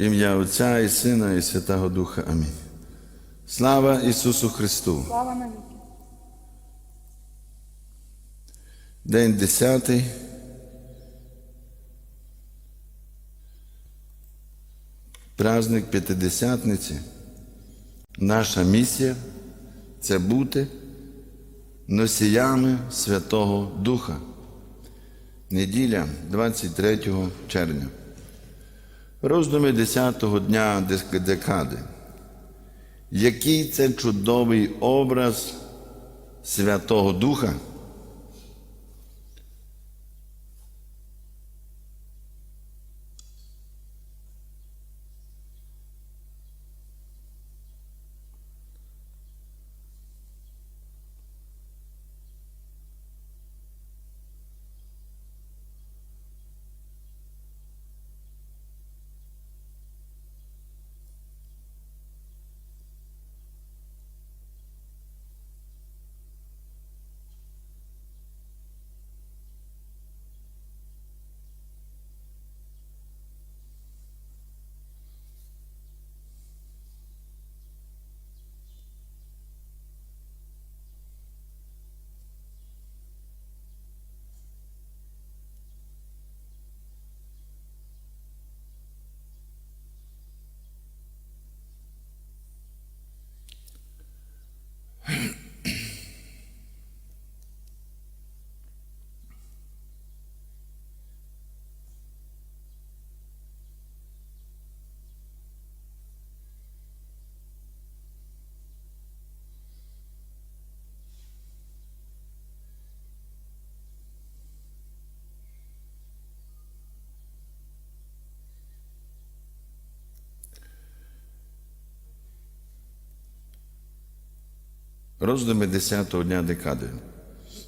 Ім'я Отця і Сина, і Святого Духа. Амінь. Слава Ісусу Христу! Слава навіки. День десятий. Праздник П'ятидесятниці. Наша місія це бути носіями Святого Духа. Неділя 23 червня. Роздуми 10-го дня декади. Який це чудовий образ Святого Духа? Роздуми 10-го дня декади.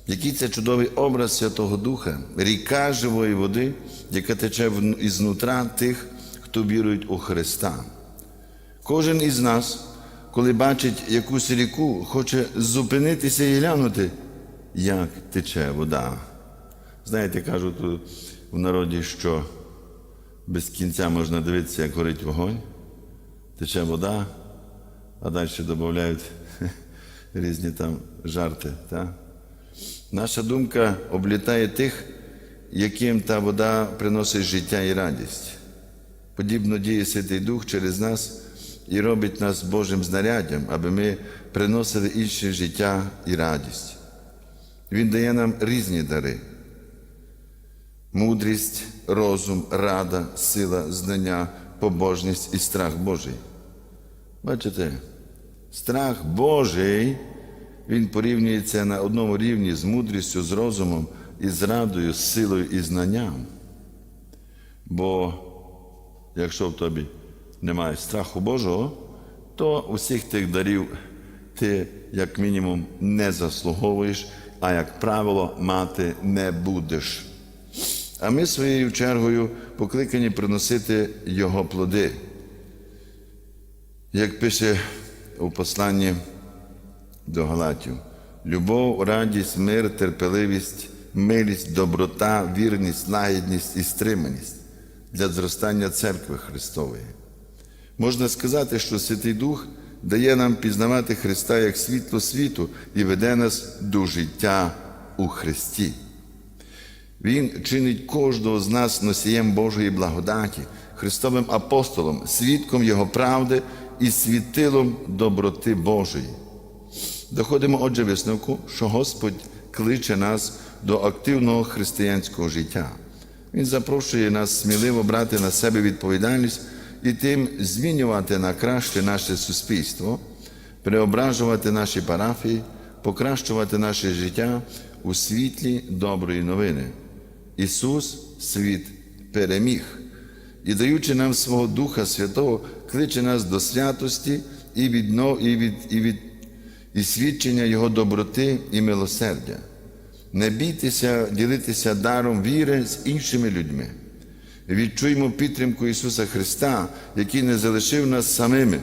Який це чудовий образ Святого Духа, ріка живої води, яка тече ізнутра тих, хто вірують у Христа. Кожен із нас, коли бачить якусь ріку, хоче зупинитися і глянути, як тече вода. Знаєте, кажуть в народі, що без кінця можна дивитися, як горить вогонь, тече вода, а далі додають різні там жарти. Та? Наша думка облітає тих, яким та вода приносить життя і радість. Подібно діє Святий Дух через нас і робить нас Божим знаряддям, аби ми приносили інше життя і радість. Він дає нам різні дари: мудрість, розум, рада, сила, знання, побожність і страх Божий. Бачите, страх Божий, він порівнюється на одному рівні з мудрістю, з розумом, і з радою, з силою і знанням. Бо якщо в тобі немає страху Божого, то усіх тих дарів ти, як мінімум, не заслуговуєш, а як правило, мати не будеш. А ми своєю чергою покликані приносити Його плоди. Як пише у посланні до Галатів, любов, радість, мир, терпеливість, милість, доброта, вірність, лагідність і стриманість для зростання церкви Христової. Можна сказати, що Святий Дух дає нам пізнавати Христа як світло світу і веде нас до життя у Христі. Він чинить кожного з нас носієм Божої благодаті, Христовим апостолом, свідком Його правди і світилом доброти Божої. Доходимо, отже, висновку, що Господь кличе нас до активного християнського життя. Він запрошує нас сміливо брати на себе відповідальність і тим змінювати на краще наше суспільство, преображувати наші парафії, покращувати наше життя у світлі доброї новини. Ісус світ переміг і, даючи нам свого Духа Святого, кличе нас до святості і відно, і від, і від і свідчення Його доброти і милосердя. Не бійтеся ділитися даром віри з іншими людьми. Відчуємо підтримку Ісуса Христа, який не залишив нас самими.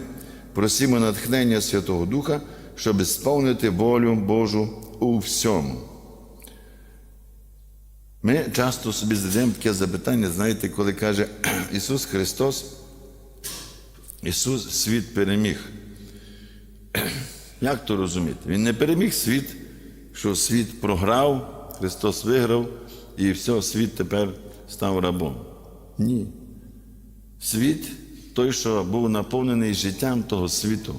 Просімо натхнення Святого Духа, щоб сповнити волю Божу у всьому. Ми часто собі задаємо таке запитання, знаєте, коли каже Ісус Христос, Ісус світ переміг. Як то розуміти? Він не переміг світ, що світ програв, Христос виграв, і все, світ тепер став рабом. Ні. Світ той, що був наповнений життям того світу.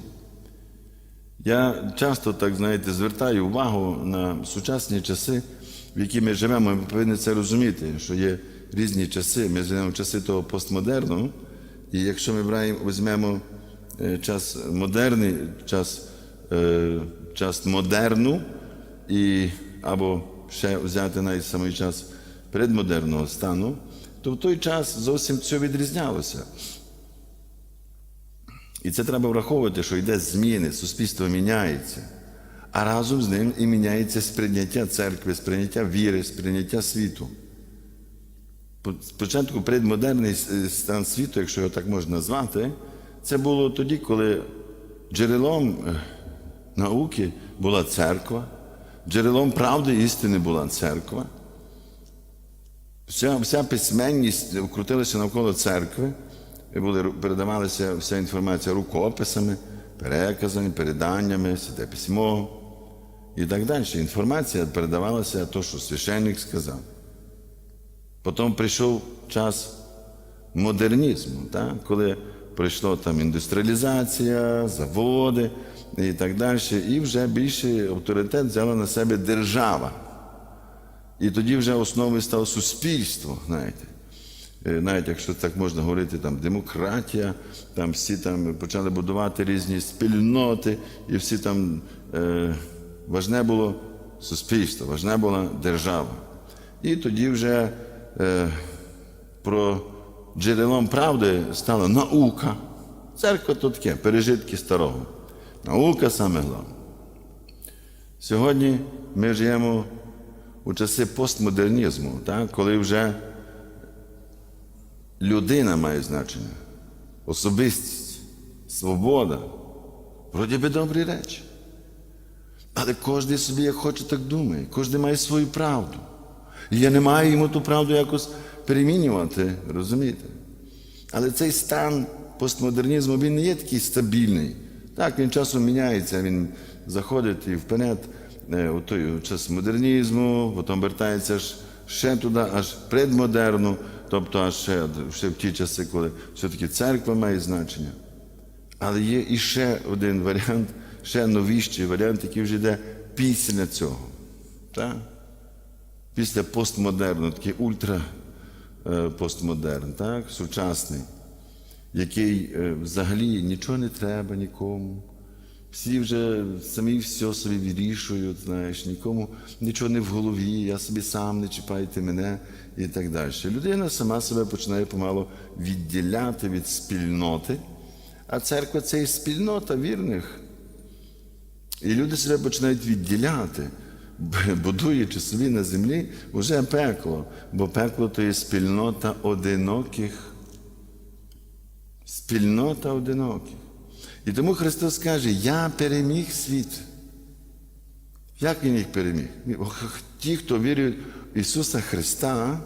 Я часто, так знаєте, звертаю увагу на сучасні часи, в які ми живемо. Ми повинні це розуміти, що є різні часи. Ми живемо в часи того постмодерну. І якщо ми браємо, візьмемо е, час модерний, час, е, час модерну, і, або ще взяти навіть самий час предмодерного стану, то в той час зовсім все відрізнялося. І це треба враховувати, що йде зміни, суспільство міняється. А разом з ним і міняється сприйняття церкви, сприйняття віри, сприйняття світу. Спочатку предмодерний стан світу, якщо його так можна назвати, це було тоді, коли джерелом е, науки була церква, джерелом правди істини була церква. Вся, вся письменність крутилася навколо церкви, і були, передавалася вся інформація рукописами, переказами, переданнями, святе письмо і так далі. Інформація передавалася то, що священник сказав. Потім прийшов час модернізму, так? коли прийшла там індустріалізація, заводи і так далі, і вже більший авторитет взяла на себе держава. І тоді вже основою стало суспільство, знаєте. Е, Навіть якщо так можна говорити, там демократія, там всі там почали будувати різні спільноти, і всі там е, важне було суспільство, важне була держава. І тоді вже е, про джерелом правди стала наука. Церква то таке, пережитки старого. Наука саме головне. Сьогодні ми живемо у часи постмодернізму, так? коли вже людина має значення, особистість, свобода, вроді би добрі речі. Але кожен собі як хоче, так думає, кожен має свою правду. І я не маю йому ту правду якось перемінювати, розумієте? Але цей стан постмодернізму він не є такий стабільний. Так, він часом міняється, він заходить і вперед е, у той час модернізму, потім вертається аж ще туди, аж предмодерну, тобто аж ще, ще в ті часи, коли все-таки церква має значення. Але є і ще один варіант, ще новіший варіант, який вже йде після цього. Так? Після постмодерну, такий ультра е, так? сучасний, який е, взагалі нічого не треба нікому. Всі вже самі все собі вирішують, знаєш, нікому нічого не в голові, я собі сам не чіпайте мене і так далі. Людина сама себе починає помалу відділяти від спільноти, а церква це і спільнота вірних. І люди себе починають відділяти, будуючи собі на землі вже пекло, бо пекло то є спільнота одиноких. Спільнота одиноких. І тому Христос каже, я переміг світ. Як Він їх переміг? Ті, хто вірують в Ісуса Христа,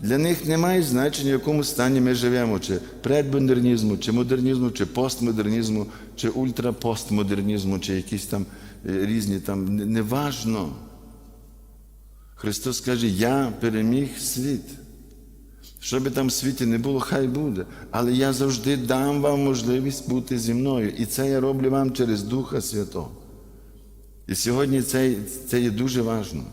для них немає значення, в якому стані ми живемо, чи предмодернізму, чи модернізму, чи постмодернізму, чи ультрапостмодернізму, чи якісь там е, різні там. Неважно. Христос каже, я переміг світ. Що би там в світі не було, хай буде. Але я завжди дам вам можливість бути зі мною. І це я роблю вам через Духа Святого. І сьогодні це, це є дуже важливо.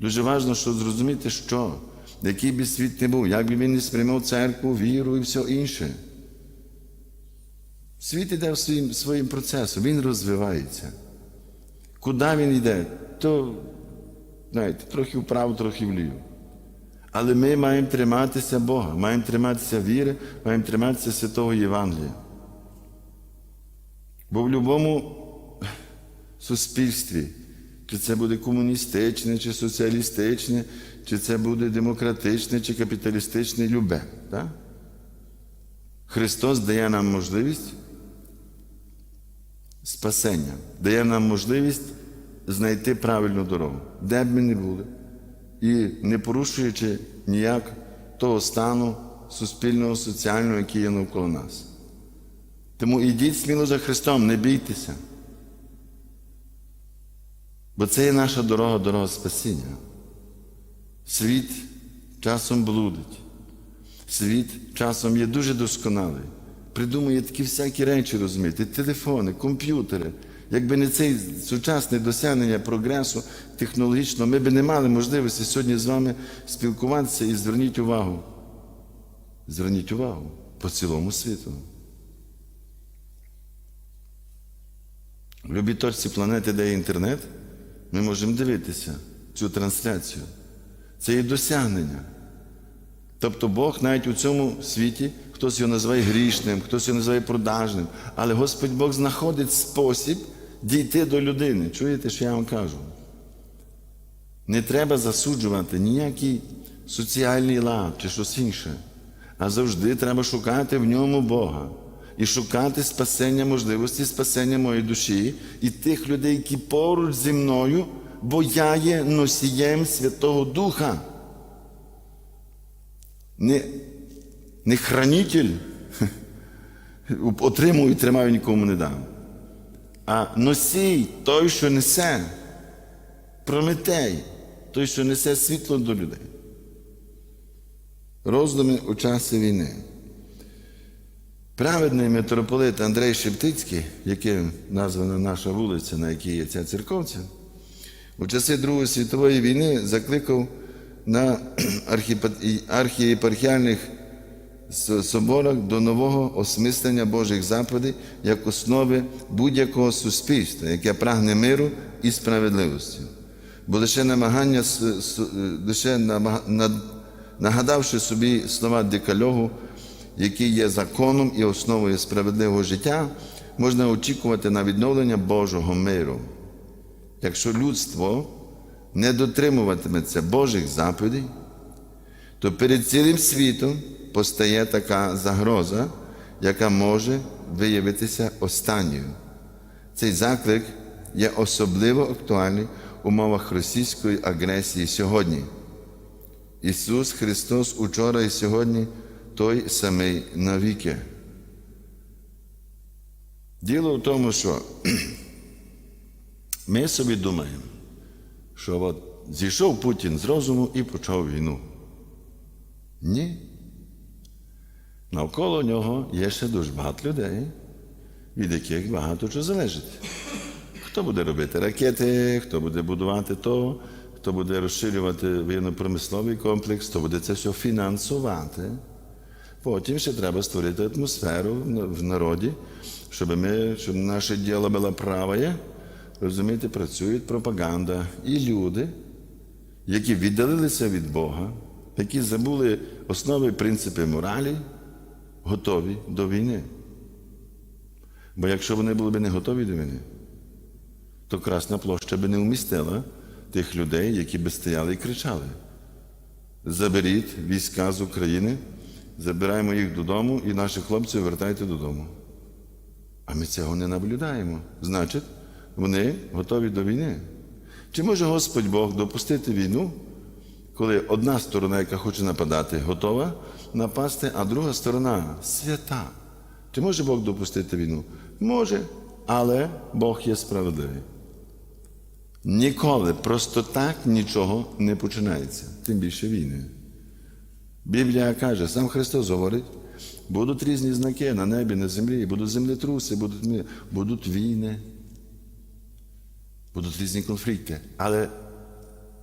Дуже важливо, що зрозуміти, що, який би світ не був, як би він не сприймав церкву, віру і все інше. Світ іде своїм, своїм процесом, він розвивається. Куди він йде, то, знаєте, трохи вправо, трохи вліво. Але ми маємо триматися Бога, маємо триматися віри, маємо триматися Святого Євангелія. Бо в будь-якому суспільстві, чи це буде комуністичне, чи соціалістичне, чи це буде демократичне, чи капіталістичне, любе. Так? Христос дає нам можливість спасення, дає нам можливість знайти правильну дорогу, де б ми не були і не порушуючи ніяк того стану суспільного, соціального, який є навколо нас. Тому ідіть сміло за Христом, не бійтеся. Бо це є наша дорога, дорога спасіння. Світ часом блудить. Світ часом є дуже досконалий. Придумує такі всякі речі, розумієте, телефони, комп'ютери. Якби не це сучасне досягнення прогресу технологічного, ми б не мали можливості сьогодні з вами спілкуватися і зверніть увагу. Зверніть увагу по цілому світу. В любій точці планети, де є інтернет, ми можемо дивитися цю трансляцію. Це є досягнення. Тобто Бог навіть у цьому світі, хтось його називає грішним, хтось його називає продажним, але Господь Бог знаходить спосіб дійти до людини. Чуєте, що я вам кажу? Не треба засуджувати ніякий соціальний лад чи щось інше, а завжди треба шукати в ньому Бога і шукати спасення можливості, спасення моєї душі і тих людей, які поруч зі мною, бо я є носієм Святого Духа. Не, не хранитель, отримую і тримаю, нікому не дам. А носій той, що несе, Прометей, той, що несе світло до людей. Роздуми у часи війни. Праведний митрополит Андрей Шептицький, яким названа наша вулиця, на якій є ця церковця, у часи Другої світової війни закликав на архієпархіальних соборах до нового осмислення Божих заповідей як основи будь-якого суспільства, яке прагне миру і справедливості. Бо лише намагання, лише нагадавши собі слова декальогу, який є законом і основою справедливого життя, можна очікувати на відновлення Божого миру. Якщо людство не дотримуватиметься Божих заповідей, то перед цілим світом постає така загроза, яка може виявитися останньою. Цей заклик є особливо актуальний в умовах російської агресії сьогодні. Ісус Христос учора і сьогодні той самий навіки. Діло в тому, що ми собі думаємо, що от зійшов Путін з розуму і почав війну. Ні. Навколо нього є ще дуже багато людей, від яких багато чого залежить. Хто буде робити ракети, хто буде будувати то, хто буде розширювати воєнно-промисловий комплекс, хто буде це все фінансувати. Потім ще треба створити атмосферу в народі, щоб ми, щоб наше діло було праве. Розумієте, працює пропаганда. І люди, які віддалилися від Бога, які забули основи принципи моралі, готові до війни. Бо якщо вони були б не готові до війни, то Красна площа би не вмістила тих людей, які би стояли і кричали. Заберіть війська з України, забираємо їх додому і наших хлопців вертайте додому. А ми цього не наблюдаємо. Значить, вони готові до війни. Чи може Господь Бог допустити війну, коли одна сторона, яка хоче нападати, готова напасти, а друга сторона свята? Чи може Бог допустити війну? Може, але Бог є справедливий. Ніколи просто так нічого не починається, тим більше війни. Біблія каже, сам Христос говорить, будуть різні знаки на небі, на землі, будуть землетруси, будуть, будуть війни, будуть різні конфлікти. Але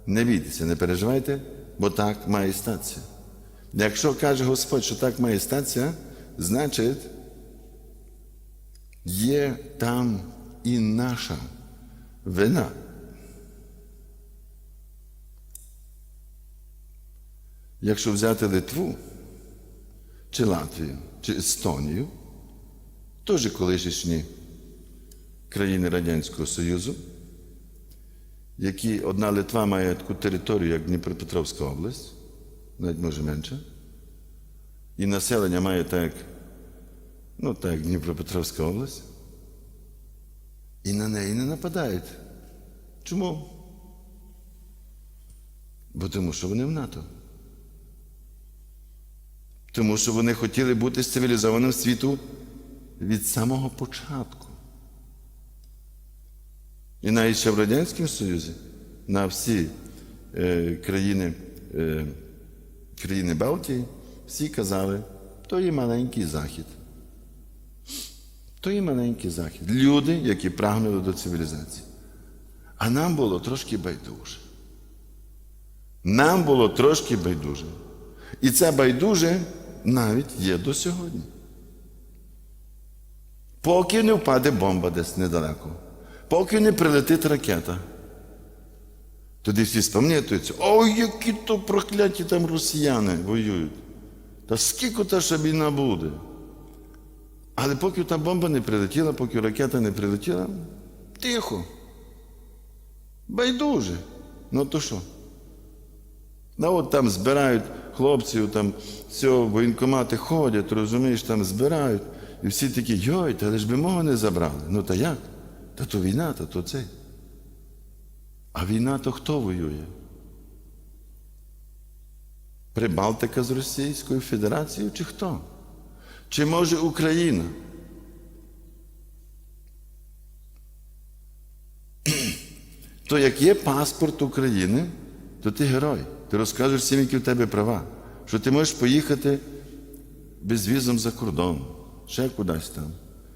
не бійтеся, не переживайте, бо так має статися. Якщо каже Господь, що так має статися, значить є там і наша вина. Якщо взяти Литву, чи Латвію, чи Естонію, теж колишні країни Радянського Союзу, які одна Литва має таку територію, як Дніпропетровська область, навіть може менше, і населення має так, ну, так, Дніпропетровська область, і на неї не нападають. Чому? Бо тому, що вони в НАТО. Тому що вони хотіли бути з цивілізованим світу від самого початку. І навіть ще в Радянському Союзі на всі е, країни, е, країни Балтії всі казали, то є маленький захід. То є маленький захід. Люди, які прагнули до цивілізації. А нам було трошки байдуже. Нам було трошки байдуже. І це байдуже навіть є до сьогодні. Поки не впаде бомба десь недалеко, поки не прилетить ракета. Тоді всі спам'ятуються, ой, які то прокляті там росіяни воюють. Та скільки та ще війна буде? Але поки та бомба не прилетіла, поки ракета не прилетіла, тихо. Байдуже. Ну то що? Ну от там збирають хлопців, там все, воєнкомати ходять, розумієш, там збирають. І всі такі, йой, та лиш би мого не забрали. Ну та як? Та то війна, та то цей. А війна то хто воює? Прибалтика з Російською Федерацією чи хто? Чи може Україна? То як є паспорт України, то ти герой. Ти розкажеш всім, які в тебе права, що ти можеш поїхати безвізом за кордон, ще кудись там.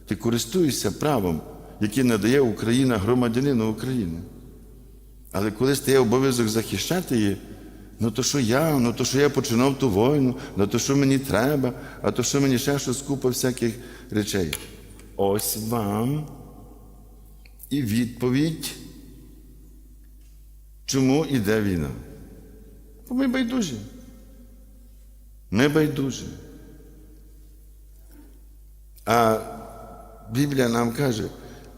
Ти користуєшся правом, яке надає Україна громадянину України. Але коли стає обов'язок захищати її, ну то що я, ну то що я починав ту війну, ну то що мені треба, а то що мені ще щось купа всяких речей. Ось вам і відповідь, чому йде війна. Бо ми байдужі. Ми байдужі. А Біблія нам каже,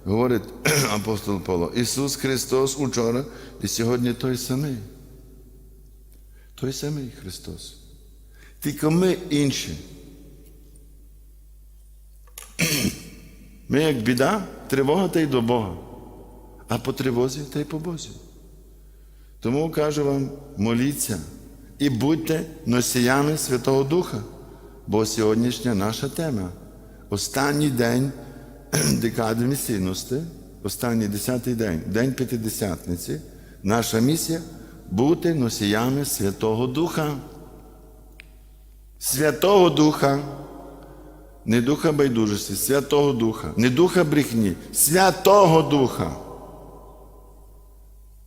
говорить апостол Павло, Ісус Христос учора і сьогодні той самий. Той самий Христос. Тільки ми інші. Ми як біда, тривога та й до Бога, а по тривозі та й по Бозі. Тому кажу вам, моліться і будьте носіями Святого Духа, бо сьогоднішня наша тема. Останній день декади місійності, останній десятий день, день п'ятидесятниці, наша місія бути носіями Святого Духа. Святого Духа, не Духа байдужості, Святого Духа, не Духа брехні, Святого Духа.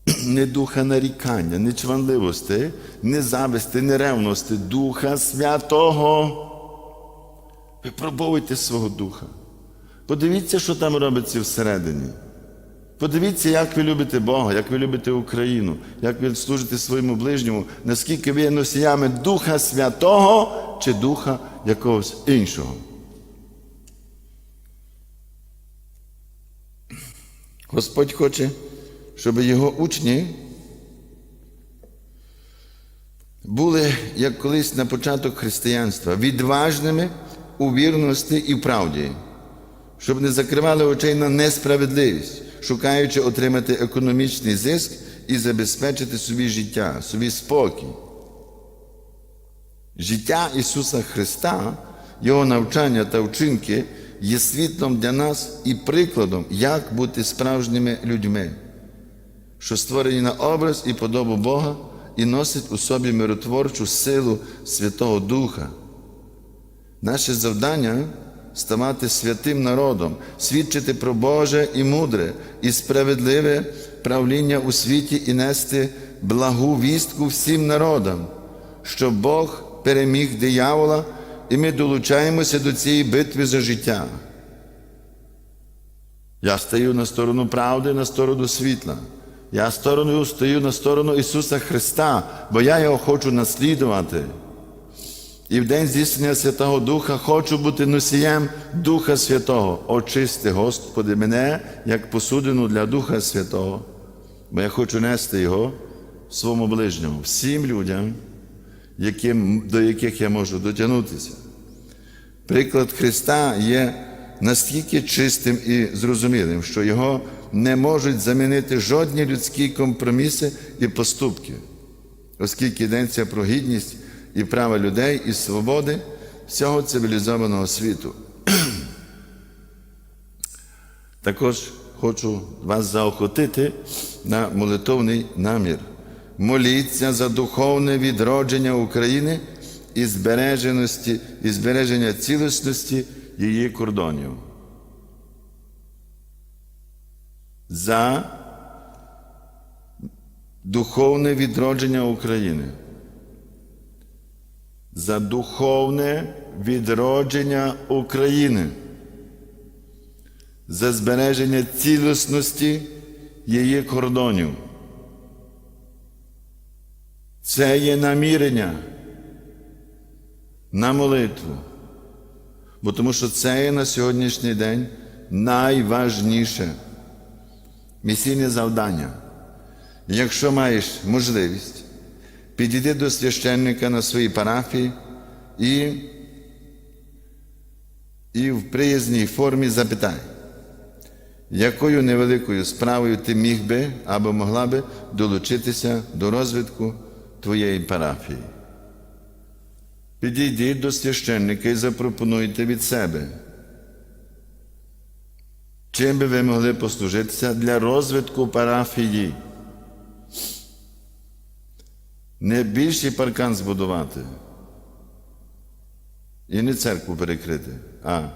Не духа нарікання, не чванливості, не зависти, не ревності, Духа Святого. Випробовуйте свого духа. Подивіться, що там робиться всередині. Подивіться, як ви любите Бога, як ви любите Україну, як ви служите своєму ближньому, наскільки ви є носіями Духа Святого чи Духа якогось іншого. Господь хоче, щоб його учні були, як колись на початок християнства, відважними у вірності і в правді, щоб не закривали очей на несправедливість, шукаючи отримати економічний зиск і забезпечити собі життя, собі спокій. Життя Ісуса Христа, Його навчання та вчинки є світлом для нас і прикладом, як бути справжніми людьми, що створені на образ і подобу Бога і носять у собі миротворчу силу Святого Духа. Наше завдання ставати святим народом, свідчити про Боже і мудре, і справедливе правління у світі і нести благу вістку всім народам, що Бог переміг диявола, і ми долучаємося до цієї битви за життя. Я стою на сторону правди, на сторону світла. Я сторону стою на сторону Ісуса Христа, бо я його хочу наслідувати. І в день здійснення Святого Духа хочу бути носієм Духа Святого. Очисти, Господи, мене як посудину для Духа Святого, бо я хочу нести Його своєму ближньому, всім людям, яким, до яких я можу дотягнутися. Приклад Христа є настільки чистим і зрозумілим, що його не можуть замінити жодні людські компроміси і поступки, оскільки йдеться про гідність і права людей і свободи всього цивілізованого світу. Також хочу вас заохотити на молитовний намір. Моліться за духовне відродження України і збереженості, і збереження цілісності її кордонів. За духовне відродження України. За духовне відродження України за збереження цілісності її кордонів. Це є намірення на молитву. Бо тому що це є на сьогоднішній день найважніше місійне завдання. Якщо маєш можливість, підійди до священника на своїй парафії і, і в приязній формі запитай якою невеликою справою ти міг би або могла би долучитися до розвитку твоєї парафії. Підійдіть до священника і запропонуйте від себе. Чим би ви могли послужитися для розвитку парафії? Не більший паркан збудувати і не церкву перекрити, а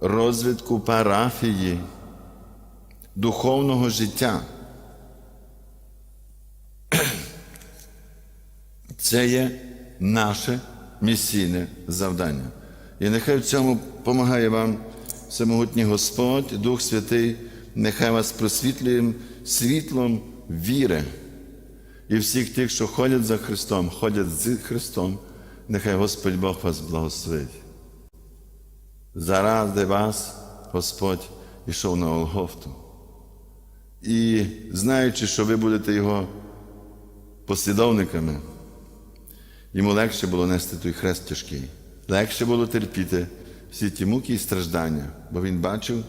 розвитку парафії духовного життя. Це є наше місійне завдання. І нехай в цьому допомагає вам всемогутній Господь, Дух Святий, нехай вас просвітлює світлом віри. І всіх тих, що ходять за Христом, ходять з Христом, нехай Господь Бог вас благословить. Заради вас Господь ішов на Голгофту. І знаючи, що ви будете Його послідовниками, йому легше було нести той хрест тяжкий, легше було терпіти всі ті муки і страждання, бо Він бачив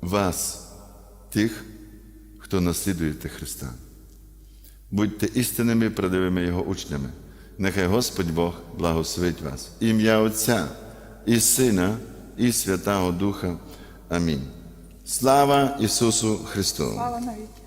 вас, тих, хто наслідуєте Христа. Будьте істинними правдивими Його учнями. Нехай Господь Бог благословить вас. Ім'я Отця і Сина, і Святого Духа. Амінь. Слава Ісусу Христу! Слава навіки.